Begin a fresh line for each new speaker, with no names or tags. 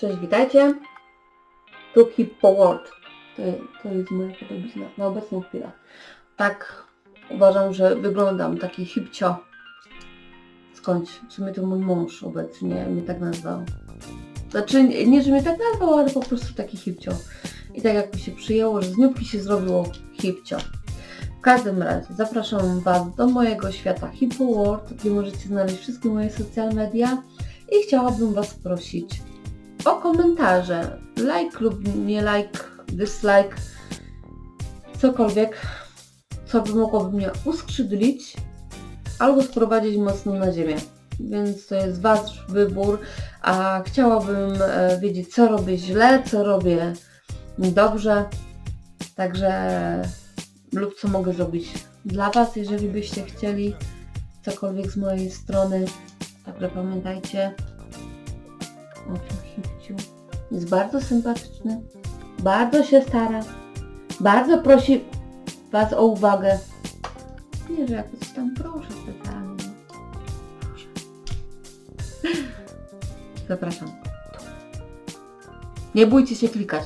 Cześć, witajcie. Tu Hippo World. To, to jest moja podobizna na obecną chwilę. Tak uważam, że wyglądam taki hipcio. Skądś, w sumie to mój mąż obecnie mnie tak nazwał. Znaczy, nie, że mnie tak nazwał, ale po prostu taki hipcio. I tak jak mi się przyjęło, że z niuki się zrobiło hipcio. W każdym razie zapraszam Was do mojego świata Hippo World, gdzie możecie znaleźć wszystkie moje social media i chciałabym Was prosić o komentarze, like lub nie like, dislike, cokolwiek, co by mogłoby mnie uskrzydlić albo sprowadzić mocno na ziemię. Więc to jest Wasz wybór, a chciałabym e, wiedzieć, co robię źle, co robię dobrze, także lub co mogę zrobić dla Was, jeżeli byście chcieli cokolwiek z mojej strony. Także pamiętajcie Jest bardzo sympatyczny, bardzo się stara, bardzo prosi Was o uwagę. Nie, że jakoś tam proszę specjalnie. Zapraszam. Nie bójcie się klikać.